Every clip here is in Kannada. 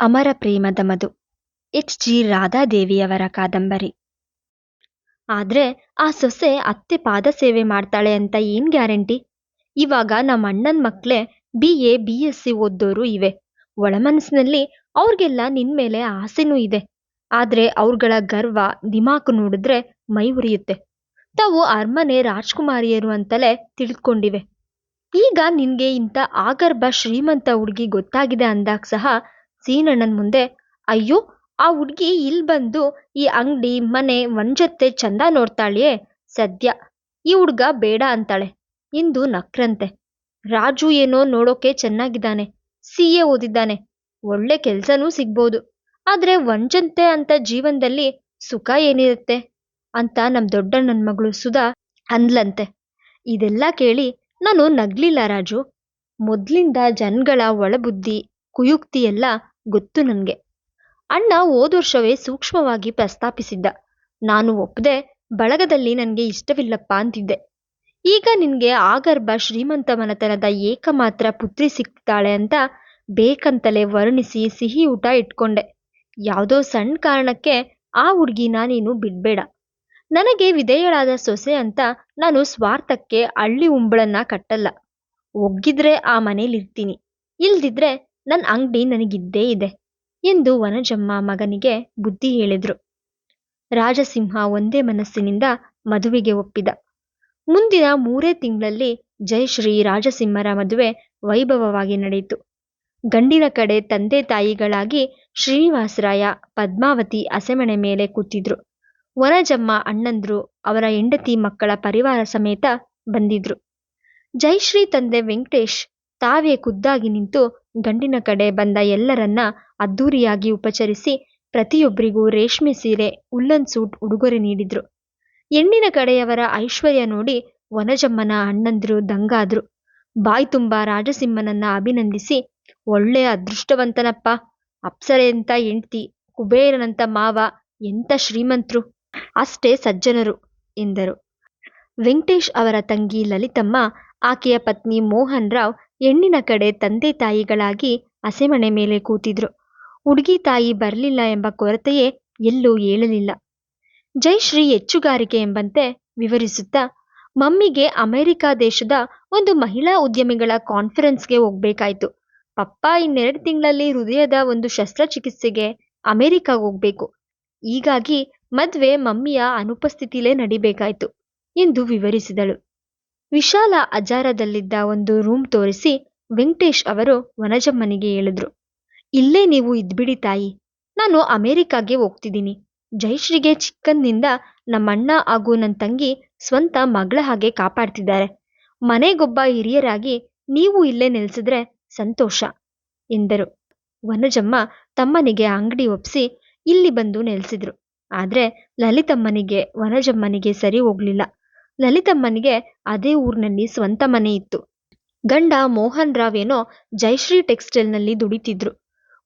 ಅಮರ ಪ್ರೇಮದ ಮಧು. ಎಚ್. ಜಿ. ರಾಧಾದೇವಿಯವರ ಕಾದಂಬರಿ. ಆದ್ರೆ ಆ ಸೊಸೆ ಅತ್ತೆ ಪಾದ ಸೇವೆ ಮಾಡ್ತಾಳೆ ಅಂತ ಏನ್ ಗ್ಯಾರಂಟಿ? ಇವಾಗ ನಮ್ಮ ಅಣ್ಣನ ಮಕ್ಳೆ B. A. B. S. C. ಓದ್ದೋರು ಇವೆ. ಒಳಮನಸ್ಸಿನಲ್ಲಿ ಅವ್ರಿಗೆಲ್ಲ ನಿನ್ ಮೇಲೆ ಆಸೆನೂ ಇದೆ. ಆದ್ರೆ ಅವ್ರಗಳ ಗರ್ವ ದಿಮಾಕು ನೋಡಿದ್ರೆ ಮೈ ಉರಿಯುತ್ತೆ. ತಾವು ಅರಮನೆ ರಾಜ್ಕುಮಾರಿಯರು ಅಂತಲೇ ತಿಳ್ಕೊಂಡಿವೆ. ಈಗ ನಿನ್ಗೆ ಇಂಥ ಆಗರ್ಭ ಶ್ರೀಮಂತ ಹುಡುಗಿ ಗೊತ್ತಾಗಿದೆ ಅಂದಾಗ ಸಹ ಸೀನಣ್ಣನ ಮುಂದೆ, ಅಯ್ಯೋ, ಆ ಹುಡುಗಿ ಇಲ್ಲಿ ಬಂದು ಈ ಅಂಗಡಿ, ಮನೆ ಒಂಜತ್ತೆ ಚಂದ ನೋಡ್ತಾಳೆಯೇ? ಸದ್ಯ ಈ ಹುಡ್ಗ ಬೇಡ ಅಂತಾಳೆ. ಇಂದು ನಕ್ರಂತೆ. ರಾಜು ಏನೋ ನೋಡೋಕೆ ಚೆನ್ನಾಗಿದ್ದಾನೆ ಸಿ ಎ ಓದಿದ್ದಾನೆ, ಒಳ್ಳೆ ಕೆಲ್ಸನೂ ಸಿಗ್ಬೋದು. ಆದ್ರೆ ಒಂಜಂತೆ ಅಂತ ಜೀವನದಲ್ಲಿ ಸುಖ ಏನಿರುತ್ತೆ ಅಂತ ನಮ್ ದೊಡ್ಡಣ್ಣನ ಮಗಳು ಸುಧಾ ಅಂದ್ಲಂತೆ. ಇದೆಲ್ಲ ಕೇಳಿ ನಾನು ನಗ್ಲಿಲ್ಲ ರಾಜು. ಮೊದ್ಲಿಂದ ಜನಗಳ ಒಳಬುದ್ಧಿ ಕುಯುಕ್ತಿ ಎಲ್ಲ ಗೊತ್ತು ನನಗೆ. ಅಣ್ಣ ಹೋದ್ವರ್ಷವೇ ಸೂಕ್ಷ್ಮವಾಗಿ ಪ್ರಸ್ತಾಪಿಸಿದ್ದ. ನಾನು ಒಪ್ಪದೆ ಬಳಗದಲ್ಲಿ ನನಗೆ ಇಷ್ಟವಿಲ್ಲಪ್ಪ ಅಂತಿದ್ದೆ. ಈಗ ನಿನಗೆ ಆಗರ್ಭ ಶ್ರೀಮಂತ ಮನತನದ ಏಕಮಾತ್ರ ಪುತ್ರಿ ಸಿಗ್ತಾಳೆ ಅಂತ ಬೇಕಂತಲೇ ವರ್ಣಿಸಿ ಸಿಹಿ ಊಟ ಇಟ್ಕೊಂಡೆ. ಯಾವುದೋ ಸಣ್ಣ ಕಾರಣಕ್ಕೆ ಆ ಹುಡುಗಿನ ನೀನು ಬಿಡ್ಬೇಡ. ನನಗೆ ವಿಧೇಯಳಾದ ಸೊಸೆ ಅಂತ ನಾನು ಸ್ವಾರ್ಥಕ್ಕೆ ಹಳ್ಳಿ ಉಂಬಳನ್ನ ಕಟ್ಟಲ್ಲ. ಒಗ್ಗಿದ್ರೆ ಆ ಮನೇಲಿರ್ತೀನಿ. ಇಲ್ದಿದ್ರೆ ನನ್ನ ಅಂಗಡಿ ನನಗಿದ್ದೇ ಇದೆ ಎಂದು ವನಜಮ್ಮ ಮಗನಿಗೆ ಬುದ್ಧಿ ಹೇಳಿದ್ರು. ರಾಜಸಿಂಹ ಒಂದೇ ಮನಸ್ಸಿನಿಂದ ಮದುವೆಗೆ ಒಪ್ಪಿದ. ಮುಂದಿನ ಮೂರೇ ತಿಂಗಳಲ್ಲಿ ಜಯಶ್ರೀ ರಾಜಸಿಂಹರ ಮದುವೆ ವೈಭವವಾಗಿ ನಡೆಯಿತು. ಗಂಡಿನ ಕಡೆ ತಂದೆ ತಾಯಿಗಳಾಗಿ ಶ್ರೀನಿವಾಸರಾಯ ಪದ್ಮಾವತಿ ಅಸೆಮಣೆ ಮೇಲೆ ಕೂತಿದ್ರು. ವನಜಮ್ಮ ಅಣ್ಣಂದ್ರು, ಅವರ ಹೆಂಡತಿ ಮಕ್ಕಳ ಪರಿವಾರ ಸಮೇತ ಬಂದಿದ್ರು. ಜಯಶ್ರೀ ತಂದೆ ವೆಂಕಟೇಶ್ ತಾವೇ ಖುದ್ದಾಗಿ ನಿಂತು ಗಂಡಿನ ಕಡೆ ಬಂದ ಎಲ್ಲರನ್ನ ಅದ್ದೂರಿಯಾಗಿ ಉಪಚರಿಸಿ ಪ್ರತಿಯೊಬ್ಬರಿಗೂ ರೇಷ್ಮೆ ಸೀರೆ, ಉಲ್ಲನ್ ಸೂಟ್, ಉಡುಗೊರೆ ನೀಡಿದ್ರು. ಹೆಣ್ಣಿನ ಕಡೆಯವರ ಐಶ್ವರ್ಯ ನೋಡಿ ವನಜಮ್ಮನ ಅಣ್ಣಂದಿರು ದಂಗಾದ್ರು. ಬಾಯಿ ತುಂಬ ರಾಜಸಿಂಹನನ್ನ ಅಭಿನಂದಿಸಿ ಒಳ್ಳೆ ಅದೃಷ್ಟವಂತನಪ್ಪ ಅಪ್ಸರೆಯಂತ ಹೆಂಡ್ತಿ, ಕುಬೇರನಂತ ಮಾವ ಎಂಥ ಶ್ರೀಮಂತರು, ಅಷ್ಟೇ ಸಜ್ಜನರು, ಎಂದರು. ವೆಂಕಟೇಶ್ ಅವರ ತಂಗಿ ಲಲಿತಮ್ಮ, ಆಕೆಯ ಪತ್ನಿ ಮೋಹನ್ ರಾವ್ ಹೆಣ್ಣಿನ ಕಡೆ ತಂದೆ ತಾಯಿಗಳಾಗಿ ಹಸೆಮಣೆ ಮೇಲೆ ಕೂತಿದ್ರು. ಹುಡುಗಿ ತಾಯಿ ಬರಲಿಲ್ಲ ಎಂಬ ಕೊರತೆಯೇ ಎಲ್ಲೂ ಏಳಲಿಲ್ಲ. ಜೈಶ್ರೀ ಹೆಚ್ಚುಗಾರಿಕೆ ಎಂಬಂತೆ ವಿವರಿಸುತ್ತಾ, ಮಮ್ಮಿಗೆ ಅಮೆರಿಕ ದೇಶದ ಒಂದು ಮಹಿಳಾ ಉದ್ಯಮಿಗಳ ಕಾನ್ಫರೆನ್ಸ್ಗೆ ಹೋಗ್ಬೇಕಾಯ್ತು. ಪಪ್ಪ ಇನ್ನೆರಡು ತಿಂಗಳಲ್ಲಿ ಹೃದಯದ ಒಂದು ಶಸ್ತ್ರಚಿಕಿತ್ಸೆಗೆ ಅಮೆರಿಕ ಹೋಗ್ಬೇಕು. ಹೀಗಾಗಿ ಮದ್ವೆ ಮಮ್ಮಿಯ ಅನುಪಸ್ಥಿತಿಲೇ ನಡಿಬೇಕಾಯ್ತು ಎಂದು ವಿವರಿಸಿದಳು. ವಿಶಾಲ ಅಜಾರದಲ್ಲಿದ್ದ ಒಂದು ರೂಮ್ ತೋರಿಸಿ ವೆಂಕಟೇಶ್ ಅವರು ವನಜಮ್ಮನಿಗೆ ಹೇಳಿದ್ರು, ಇಲ್ಲೇ ನೀವು ಇದ್ಬಿಡಿ ತಾಯಿ. ನಾನು ಅಮೆರಿಕಾಗೆ ಹೋಗ್ತಿದ್ದೀನಿ. ಜಯಶ್ರೀಗೆ ಚಿಕ್ಕಂದಿನಿಂದ ನಮ್ಮಣ್ಣ ಹಾಗೂ ನನ್ನ ತಂಗಿ ಸ್ವಂತ ಮಗಳ ಹಾಗೆ ಕಾಪಾಡ್ತಿದ್ದಾರೆ. ಮನೆಗೊಬ್ಬ ಹಿರಿಯರಾಗಿ ನೀವು ಇಲ್ಲೇ ನೆಲೆಸಿದ್ರೆ ಸಂತೋಷ, ಎಂದರು. ವನಜಮ್ಮ ತಮ್ಮನಿಗೆ ಅಂಗಡಿ ಒಪ್ಪಿಸಿ ಇಲ್ಲಿ ಬಂದು ನೆಲೆಸಿದ್ರು. ಆದ್ರೆ ಲಲಿತಮ್ಮನಿಗೆ ವನಜಮ್ಮನಿಗೆ ಸರಿ ಹೋಗ್ಲಿಲ್ಲ. ಲಲಿತಮ್ಮನಿಗೆ ಅದೇ ಊರಿನಲ್ಲಿ ಸ್ವಂತ ಮನೆ ಇತ್ತು. ಗಂಡ ಮೋಹನ್ ರಾವ್ ಏನೋ ಜಯಶ್ರೀ ಟೆಕ್ಸ್ಟೈಲ್ನಲ್ಲಿ ದುಡಿತಿದ್ರು.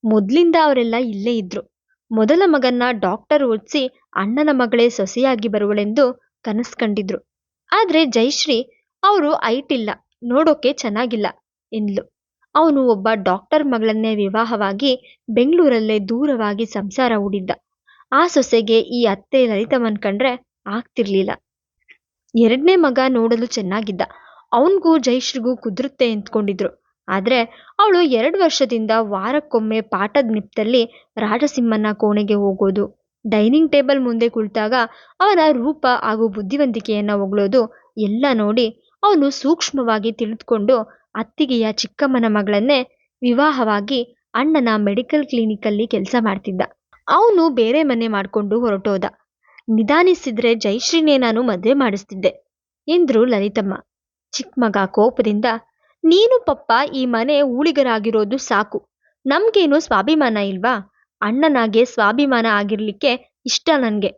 ಮೊದ್ಲಿಂದ ಅವರೆಲ್ಲ ಇಲ್ಲೇ ಇದ್ರು. ಮೊದಲ ಮಗನ್ನ ಡಾಕ್ಟರ್ ಓದಿಸಿ ಅಣ್ಣನ ಮಗಳೇ ಸೊಸೆಯಾಗಿ ಬರುವಳೆಂದು ಕನಸು ಕಂಡಿದ್ರು. ಆದ್ರೆ ಜೈಶ್ರೀ ಅವರು ಐಟಿಲ್ಲ ನೋಡೋಕೆ ಚೆನ್ನಾಗಿಲ್ಲ ಎಂದ್ಲು. ಅವನು ಒಬ್ಬ ಡಾಕ್ಟರ್ ಮಗಳನ್ನೇ ವಿವಾಹವಾಗಿ ಬೆಂಗಳೂರಲ್ಲೇ ದೂರವಾಗಿ ಸಂಸಾರ ಹೂಡಿದ್ದ. ಆ ಸೊಸೆಗೆ ಈ ಅತ್ತೆ ಲಲಿತಮ್ಮನ್ ಕಂಡ್ರೆ ಆಗ್ತಿರ್ಲಿಲ್ಲ. ಎರಡನೇ ಮಗ ನೋಡಲು ಚೆನ್ನಾಗಿದ್ದ. ಅವನಿಗೂ ಜಯಶ್ರೀಗೂ ಕುದುರುತ್ತೆ ಅಂದ್ಕೊಂಡಿದ್ರು ಆದರೆ ಅವಳು ಎರಡು ವರ್ಷದಿಂದ ವಾರಕ್ಕೊಮ್ಮೆ ಪಾಠದ ನಿಪ್ತಲ್ಲಿ ರಾಜಸಿಂಹನ ಕೋಣೆಗೆ ಹೋಗೋದು. ಡೈನಿಂಗ್ ಟೇಬಲ್ ಮುಂದೆ ಕುಳಿತಾಗ ಅವನ ರೂಪ ಹಾಗೂ ಬುದ್ಧಿವಂತಿಕೆಯನ್ನು ಹೊಗಳೋದು ಎಲ್ಲ ನೋಡಿ ಅವನು ಸೂಕ್ಷ್ಮವಾಗಿ ತಿಳಿದುಕೊಂಡು ಅತ್ತಿಗೆಯ ಚಿಕ್ಕಮ್ಮನ ಮಗಳನ್ನೇ ವಿವಾಹವಾಗಿ ಅಣ್ಣನ ಮೆಡಿಕಲ್ ಕ್ಲಿನಿಕಲ್ಲಿ ಕೆಲಸ ಮಾಡ್ತಿದ್ದ. ಅವನು ಬೇರೆ ಮನೆ ಮಾಡಿಕೊಂಡು ಹೊರಟೋದ. ನಿಧಾನಿಸಿದ್ರೆ ಜೈಶ್ರೀನೇ ನಾನು ಮದುವೆ ಮಾಡಿಸ್ತಿದ್ದೆ, ಎಂದ್ರು ಲಲಿತಮ್ಮ. ಚಿಕ್ಕಮಗ ಕೋಪದಿಂದ, ನೀನು ಪಪ್ಪ, ಈ ಮನೆ ಊಳಿಗರಾಗಿರೋದು ಸಾಕು. ನಮ್ಗೇನು ಸ್ವಾಭಿಮಾನ ಇಲ್ವಾ? ಅಣ್ಣನಾಗೆ ಸ್ವಾಭಿಮಾನ ಆಗಿರ್ಲಿಕ್ಕೆ ಇಷ್ಟ ನನಗೆ.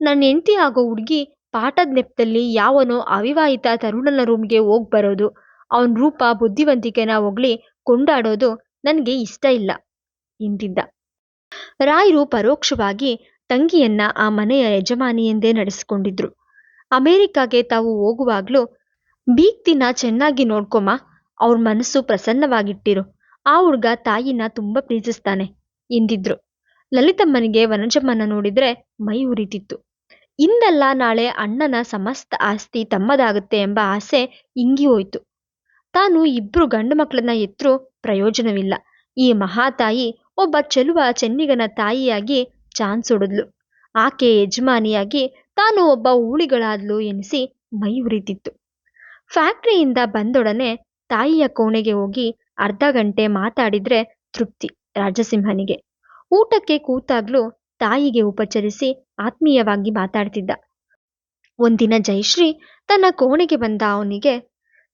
ನನ್ನ ಹೆಂಡತಿ ಆಗೋ ಹುಡುಗಿ ಪಾಠದ ನೆಪದಲ್ಲಿ ಯಾವನೋ ಅವಿವಾಹಿತ ತರುಣನ ರೂಮ್ಗೆ ಹೋಗಿ ಬರೋದು, ಅವನ ರೂಪ ಬುದ್ಧಿವಂತಿಕೆನ ಹೊಗಳಿ ಕೊಂಡಾಡೋದು ನನಗೆ ಇಷ್ಟ ಇಲ್ಲ, ಎಂದಿದ್ದ. ರಾಯರು ಪರೋಕ್ಷವಾಗಿ ತಂಗಿಯನ್ನ ಆ ಮನೆಯ ಯಜಮಾನಿಯೆಂದೇ ನಡೆಸಿಕೊಂಡಿದ್ರು. ಅಮೆರಿಕಾಗೆ ತಾವು ಹೋಗುವಾಗ್ಲೂ ಬೀಗ್ತಿನ ಚೆನ್ನಾಗಿ ನೋಡ್ಕೊಮ್ಮ, ಅವ್ರ ಮನಸ್ಸು ಪ್ರಸನ್ನವಾಗಿಟ್ಟಿರು. ಆ ಹುಡ್ಗ ತಾಯಿನ ತುಂಬ ಪ್ರೀತಿಸ್ತಾನೆ ಎಂದಿದ್ರು. ಲಲಿತಮ್ಮನಿಗೆ ವನಜಮ್ಮನ ನೋಡಿದ್ರೆ ಮೈ ಉರಿತಿತ್ತು. ಇಂದಲ್ಲ ನಾಳೆ ಅಣ್ಣನ ಸಮಸ್ತ ಆಸ್ತಿ ತಮ್ಮದಾಗುತ್ತೆ ಎಂಬ ಆಸೆ ಇಂಗಿ ಹೋಯ್ತು. ತಾನು ಇಬ್ರು ಗಂಡು ಮಕ್ಕಳನ್ನ ಎತ್ತರೂ ಪ್ರಯೋಜನವಿಲ್ಲ. ಈ ಮಹಾತಾಯಿ ಒಬ್ಬ ಚೆಲುವ ಚೆನ್ನಿಗನ ತಾಯಿಯಾಗಿ ಚಾನ್ಸ್ ಹೊಡೆದ್ಲು. ಆಕೆ ಯಜಮಾನಿಯಾಗಿ ತಾನು ಒಬ್ಬ ಊಳಿಗಳಾದ್ಲು ಎನಿಸಿ ಮೈ ಉರಿತಿತ್ತು ಫ್ಯಾಕ್ಟ್ರಿಯಿಂದ ಬಂದೊಡನೆ ತಾಯಿಯ ಕೋಣೆಗೆ ಹೋಗಿ ಅರ್ಧ ಗಂಟೆ ಮಾತಾಡಿದ್ರೆ ತೃಪ್ತಿ ರಾಜಸಿಂಹನಿಗೆ. ಊಟಕ್ಕೆ ಕೂತಾಗ್ಲೂ ತಾಯಿಗೆ ಉಪಚರಿಸಿ ಆತ್ಮೀಯವಾಗಿ ಮಾತಾಡ್ತಿದ್ದ. ಒಂದಿನ ಜಯಶ್ರೀ ತನ್ನ ಕೋಣೆಗೆ ಬಂದ ಅವನಿಗೆ,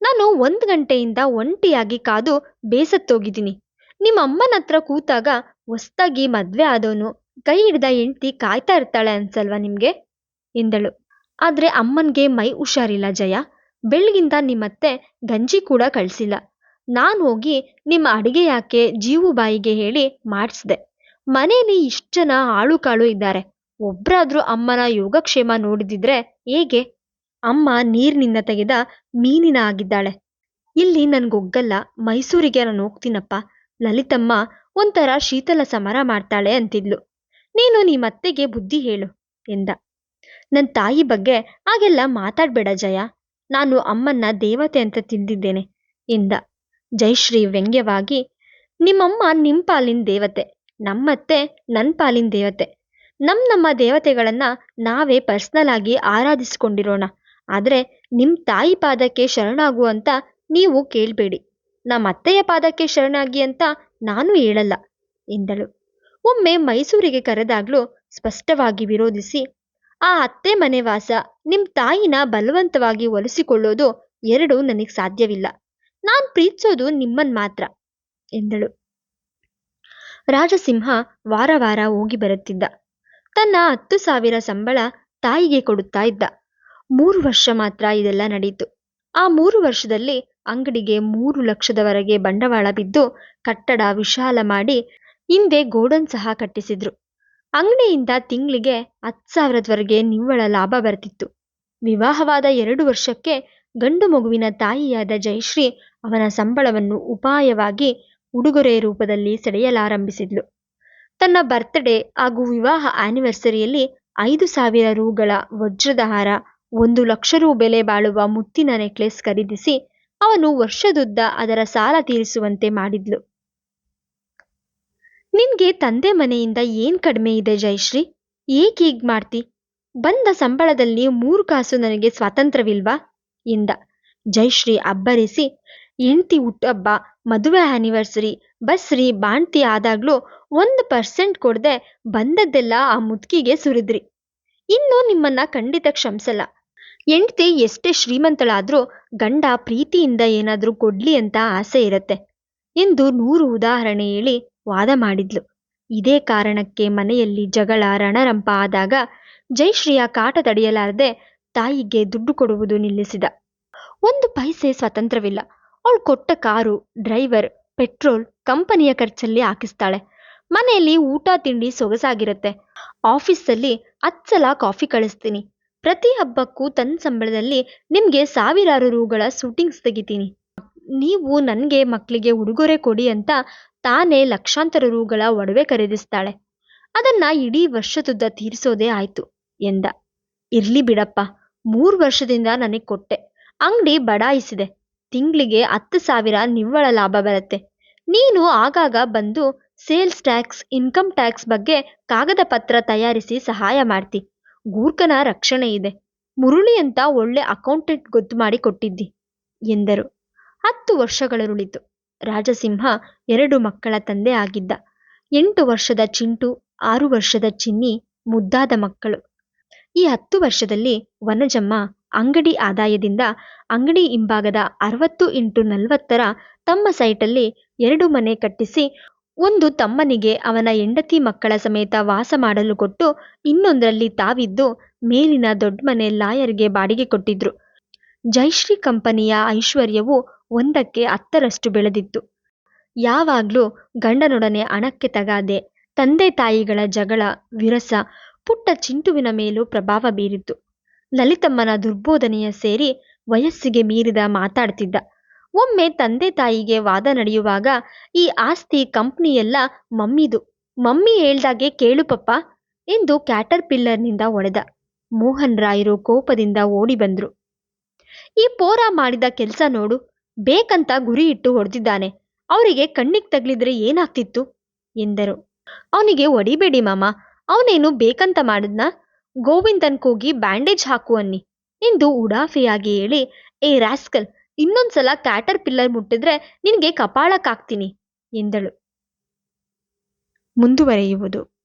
ನಾನು ಒಂದು ಗಂಟೆಯಿಂದ ಒಂಟಿಯಾಗಿ ಕಾದು ಬೇಸತ್ತೋಗಿದ್ದೀನಿ. ನಿಮ್ಮಮ್ಮನ ಹತ್ರ ಕೂತಾಗ ಹೊಸ್ತಾಗಿ ಮದ್ವೆ ಆದವನು ಕೈ ಹಿಡ್ದ ಹೆಂಡ್ತಿ ಕಾಯ್ತಾ ಇರ್ತಾಳೆ ಅನ್ಸಲ್ವಾ ನಿಮ್ಗೆ? ಎಂದಳು. ಆದ್ರೆ ಅಮ್ಮನ್ಗೆ ಮೈ ಹುಷಾರಿಲ್ಲ ಜಯ. ಬೆಳಗಿಂದ ನಿಮ್ಮತ್ತೆ ಗಂಜಿ ಕೂಡ ಕಳಿಸಿಲ್ಲ. ನಾನು ಹೋಗಿ ನಿಮ್ಮ ಅಡಿಗೆ ಯಾಕೆ ಜೀವು ಬಾಯಿಗೆ ಹೇಳಿ ಮಾಡಿಸ್ದೆ. ಮನೇಲಿ ಇಷ್ಟು ಜನ ಆಳು ಕಾಳು ಇದ್ದಾರೆ. ಒಬ್ರಾದ್ರೂ ಅಮ್ಮನ ಯೋಗಕ್ಷೇಮ ನೋಡಿದಿದ್ರೆ ಹೇಗೆ? ಅಮ್ಮ ನೀರಿನಿಂದ ತೆಗೆದ ಮೀನಿನ ಆಗಿದ್ದಾಳೆ. ಇಲ್ಲಿ ನನ್ಗೊಗ್ಗಲ್ಲ, ಮೈಸೂರಿಗೆ ನಾನು ಹೋಗ್ತೀನಪ್ಪ. ಲಲಿತಮ್ಮ ಒಂಥರ ಶೀತಲ ಸಮರ ಮಾಡ್ತಾಳೆ ಅಂತಿದ್ಲು. ನೀನು ನಿಮ್ಮತ್ತೆಗೆ ಬುದ್ಧಿ ಹೇಳು, ಎಂದ. ನನ್ನ ತಾಯಿ ಬಗ್ಗೆ ಹಾಗೆಲ್ಲ ಮಾತಾಡ್ಬೇಡ ಜಯ, ನಾನು ಅಮ್ಮನ್ನ ದೇವತೆ ಅಂತ ತಿಂದಿದ್ದೇನೆ, ಎಂದ. ಜಯಶ್ರೀ ವ್ಯಂಗ್ಯವಾಗಿ, ನಿಮ್ಮಮ್ಮ ನಿಮ್ಮ ಪಾಲಿನ ದೇವತೆ, ನಮ್ಮತ್ತೆ ನನ್ನ ಪಾಲಿನ ದೇವತೆ. ನಮ್ಮ ನಮ್ಮ ದೇವತೆಗಳನ್ನ ನಾವೇ ಪರ್ಸ್ನಲ್ ಆಗಿ ಆರಾಧಿಸ್ಕೊಂಡಿರೋಣ, ಆದರೆ ನಿಮ್ಮ ತಾಯಿ ಪಾದಕ್ಕೆ ಶರಣಾಗು ಅಂತ ನೀವು ಕೇಳಬೇಡಿ. ನಮ್ಮ ಅತ್ತೆಯ ಪಾದಕ್ಕೆ ಶರಣಾಗಿ ಅಂತ ನಾನು ಹೇಳಲ್ಲ, ಎಂದಳು. ಒಮ್ಮೆ ಮೈಸೂರಿಗೆ ಕರೆದಾಗ್ಲೂ ಸ್ಪಷ್ಟವಾಗಿ ವಿರೋಧಿಸಿ, ಆ ಅತ್ತೆ ಮನೆ ವಾಸ ನಿಮ್ಮ ತಾಯಿನ ಬಲವಂತವಾಗಿ ಒಲಿಸಿಕೊಳ್ಳೋದು ಎರಡು ನನಗೆ ಸಾಧ್ಯವಿಲ್ಲ. ನಾನು ಪ್ರೀತಿಸೋದು ನಿಮ್ಮನ್ ಮಾತ್ರ, ಎಂದಳು. ರಾಜಸಿಂಹ ವಾರ ವಾರ ಹೋಗಿ ಬರುತ್ತಿದ್ದ. ತನ್ನ ಹತ್ತು ಸಾವಿರ ಸಂಬಳ ತಾಯಿಗೆ ಕೊಡುತ್ತಾ ಇದ್ದ. ಮೂರು ವರ್ಷ ಮಾತ್ರ ಇದೆಲ್ಲ ನಡೆಯಿತು ಆ ಮೂರು ವರ್ಷದಲ್ಲಿ ಅಂಗಡಿಗೆ ಮೂರು ಲಕ್ಷದವರೆಗೆ ಬಂಡವಾಳ ಬಿದ್ದು ಕಟ್ಟಡ ವಿಶಾಲ ಮಾಡಿ ಹಿಂದೆ ಗೋಡನ್ ಸಹ ಕಟ್ಟಿಸಿದ್ರು. ಅಂಗಡಿಯಿಂದ ತಿಂಗಳಿಗೆ ಹತ್ತು ಸಾವಿರದವರೆಗೆ ನಿವ್ವಳ ಲಾಭ ಬರ್ತಿತ್ತು. ವಿವಾಹವಾದ ಎರಡು ವರ್ಷಕ್ಕೆ ಗಂಡು ಮಗುವಿನ ತಾಯಿಯಾದ ಜಯಶ್ರೀ ಅವನ ಸಂಬಳವನ್ನು ಉಪಾಯವಾಗಿ ಉಡುಗೊರೆ ರೂಪದಲ್ಲಿ ಸೆಳೆಯಲಾರಂಭಿಸಿದ್ಲು. ತನ್ನ ಬರ್ತ್ಡೇ ಹಾಗೂ ವಿವಾಹ ಆನಿವರ್ಸರಿಯಲ್ಲಿ ಐದು ಸಾವಿರ ರೂಗಳ ವಜ್ರದ ಹಾರ, ಒಂದು ಲಕ್ಷ ರೂ ಬೆಲೆ ಬಾಳುವ ಮುತ್ತಿನ ನೆಕ್ಲೆಸ್ ಖರೀದಿಸಿ ಅವನು ವರ್ಷದುದ್ದ ಅದರ ಸಾಲ ತೀರಿಸುವಂತೆ ಮಾಡಿದ್ಲು. ನಿನ್ಗೆ ತಂದೆ ಮನೆಯಿಂದ ಏನ್ ಕಡಿಮೆ ಇದೆ ಜಯಶ್ರೀ? ಏಕೆ ಹೀಗ್ ಮಾಡ್ತಿ? ಬಂದ ಸಂಬಳದಲ್ಲಿ ಮೂರು ಕಾಸು ನನಗೆ ಸ್ವಾತಂತ್ರ್ಯವಿಲ್ವಾ? ಎಂದ ಜಯಶ್ರೀ ಅಬ್ಬರಿಸಿ, ಹೆಂಡ್ತಿ ಹುಟ್ಟಬ್ಬ ಮದುವೆ ಆನಿವರ್ಸರಿ ಬಸ್ರಿ, ಬಾಣ್ತಿ ಆದಾಗ್ಲೂ ಒಂದು ಪರ್ಸೆಂಟ್ ಕೊಡದೆ ಬಂದದ್ದೆಲ್ಲ ಆ ಮುದುಕಿಗೆ ಸುರಿದ್ರಿ. ಇನ್ನು ನಿಮ್ಮನ್ನ ಖಂಡಿತ ಕ್ಷಮಿಸಲ್ಲ. ಹೆಂಡ್ತಿ ಎಷ್ಟೇ ಶ್ರೀಮಂತಳಾದ್ರೂ ಗಂಡ ಪ್ರೀತಿಯಿಂದ ಏನಾದ್ರೂ ಕೊಡ್ಲಿ ಅಂತ ಆಸೆ ಇರತ್ತೆ. ಎಂದು ನೂರು ಉದಾಹರಣೆ ಹೇಳಿ ವಾದ ಮಾಡಿದ್ಲು. ಇದೇ ಕಾರಣಕ್ಕೆ ಮನೆಯಲ್ಲಿ ಜಗಳ ರಣರಂಪ ಆದಾಗ ಜೈಶ್ರೀಯ ಕಾಟ ತಡೆಯಲಾರದೆ ತಾಯಿಗೆ ದುಡ್ಡು ಕೊಡುವುದು ನಿಲ್ಲಿಸಿದ. ಒಂದು ಪೈಸೆ ಸ್ವತಂತ್ರವಿಲ್ಲ ಅವಳು ಕೊಟ್ಟ ಕಾರು, ಡ್ರೈವರ್, ಪೆಟ್ರೋಲ್, ಕಂಪನಿಯ ಖರ್ಚಲ್ಲಿ ಹಾಕಿಸ್ತಾಳೆ. ಮನೆಯಲ್ಲಿ ಊಟ, ತಿಂಡಿ ಸೊಗಸಾಗಿರುತ್ತೆ. ಆಫೀಸಲ್ಲಿ ಹತ್ತು ಸಲ ಕಾಫಿ ಕಳಿಸ್ತೀನಿ. ಪ್ರತಿ ಹಬ್ಬಕ್ಕೂ ತನ್ನ ಸಂಬಳದಲ್ಲಿ ನಿಮಗೆ ಸಾವಿರಾರು ರೂಗಳ ಶೂಟಿಂಗ್ಸ್ ತೆಗಿತೀನಿ. ನೀವು ನನಗೆ ಮಕ್ಕಳಿಗೆ ಉಡುಗೊರೆ ಕೊಡಿ ಅಂತ ತಾನೇ ಲಕ್ಷಾಂತರ ರೂಗಳ ಒಡವೆ ಖರೀದಿಸ್ತಾಳೆ. ಅದನ್ನ ಇಡೀ ವರ್ಷದುದ್ದ ತೀರಿಸೋದೇ ಆಯ್ತು ಎಂದ. ಇರ್ಲಿ ಬಿಡಪ್ಪ, ಮೂರು ವರ್ಷದಿಂದ ನನಗೆ ಕೊಟ್ಟೆ. ಅಂಗಡಿ ಬಡಾಯಿಸಿದೆ. ತಿಂಗಳಿಗೆ ಹತ್ತು ಸಾವಿರ ನಿವ್ವಳ ಲಾಭ ಬರುತ್ತೆ. ನೀನು ಆಗಾಗ ಬಂದು ಸೇಲ್ಸ್ ಟ್ಯಾಕ್ಸ್, ಇನ್ಕಮ್ ಟ್ಯಾಕ್ಸ್ ಬಗ್ಗೆ ಕಾಗದ ಪತ್ರ ತಯಾರಿಸಿ ಸಹಾಯ ಮಾಡ್ತಿ. ಗೂರ್ಖನ ರಕ್ಷಣೆ ಇದೆ. ಮುರುಳಿ ಅಂತ ಒಳ್ಳೆ ಅಕೌಂಟೆಂಟ್ ಗೊತ್ತು ಮಾಡಿ ಕೊಟ್ಟಿದ್ದಿ ಎಂದರು. ಹತ್ತು ವರ್ಷಗಳರುಳಿತು. ರಾಜಸಿಂಹ ಎರಡು ಮಕ್ಕಳ ತಂದೆ ಆಗಿದ್ದ. ಎಂಟು ವರ್ಷದ ಚಿಂಟು, ಆರು ವರ್ಷದ ಚಿನ್ನಿ, ಮುದ್ದಾದ ಮಕ್ಕಳು. ಈ ಹತ್ತು ವರ್ಷದಲ್ಲಿ ವನಜಮ್ಮ ಅಂಗಡಿ ಆದಾಯದಿಂದ ಅಂಗಡಿ ಹಿಂಭಾಗದ ಅರವತ್ತು ಇಂಟು ನಲವತ್ತರ ತಮ್ಮ ಸೈಟಲ್ಲಿ ಎರಡು ಮನೆ ಕಟ್ಟಿಸಿ, ಒಂದು ತಮ್ಮನಿಗೆ ಅವನ ಹೆಂಡತಿ ಮಕ್ಕಳ ಸಮೇತ ವಾಸ ಮಾಡಲು ಕೊಟ್ಟು, ಇನ್ನೊಂದರಲ್ಲಿ ತಾವಿದ್ದು ಮೇಲಿನ ದೊಡ್ಡ ಮನೆ ಲಾಯರ್ಗೆ ಬಾಡಿಗೆ ಕೊಟ್ಟಿದ್ರು. ಜೈಶ್ರೀ ಕಂಪನಿಯ ಐಶ್ವರ್ಯವು ಒಂದಕ್ಕೆ ಹತ್ತರಷ್ಟು ಬೆಳೆದಿತ್ತು. ಯಾವಾಗ್ಲೂ ಗಂಡನೊಡನೆ ಹಣಕ್ಕೆ ತಗಾದೆ, ತಂದೆ ತಾಯಿಗಳ ಜಗಳ, ವಿರಸ, ಪುಟ್ಟ ಚಿಂಟುವಿನ ಮೇಲೂ ಪ್ರಭಾವ ಬೀರಿತ್ತು. ಲಲಿತಮ್ಮನ ದುರ್ಬೋಧನೆಯ ಸೇರಿ ವಯಸ್ಸಿಗೆ ಮೀರಿದ ಮಾತಾಡ್ತಿದ್ದ. ಒಮ್ಮೆ ತಂದೆ ತಾಯಿಗೆ ವಾದ ನಡೆಯುವಾಗ, ಈ ಆಸ್ತಿ ಕಂಪ್ನಿಯೆಲ್ಲ ಮಮ್ಮಿದು. ಮಮ್ಮಿ ಹೇಳ್ದಾಗೆ ಕೇಳು ಪಪ್ಪ ಎಂದು ಕ್ಯಾಟರ್ ಪಿಲ್ಲರ್ನಿಂದ ಒಡೆದ ಮೋಹನ್ ರಾಯರು ಕೋಪದಿಂದ ಓಡಿ ಬಂದ್ರು. ಈ ಪೋರ ಮಾಡಿದ ಕೆಲಸ ನೋಡು ಬೇಕಂತ ಗುರಿ ಇಟ್ಟು ಹೊಡೆದಿದ್ದಾನೆ. ಅವರಿಗೆ ಕಣ್ಣಿಗೆ ತಗ್ಲಿದ್ರೆ ಏನಾಗ್ತಿತ್ತು? ಎಂದರು. ಅವನಿಗೆ ಒಡಿಬೇಡಿ ಮಾಮ, ಅವನೇನು ಬೇಕಂತ ಮಾಡಿದ್ನ? ಗೋವಿಂದನ್ ಕೂಗಿ ಬ್ಯಾಂಡೇಜ್ ಹಾಕು ಅನ್ನಿ. ಎಂದು ಉಡಾಫೆಯಾಗಿ ಹೇಳಿ, ಏ ರಾಸ್ಕಲ್, ಇನ್ನೊಂದ್ಸಲ ಕ್ಯಾಟರ್ ಪಿಲ್ಲರ್ ಮುಟ್ಟಿದ್ರೆ ನಿನಗೆ ಕಪಾಳಕ್ಕಾಗ್ತೀನಿ, ಎಂದಳು. ಮುಂದುವರೆಯುವುದು.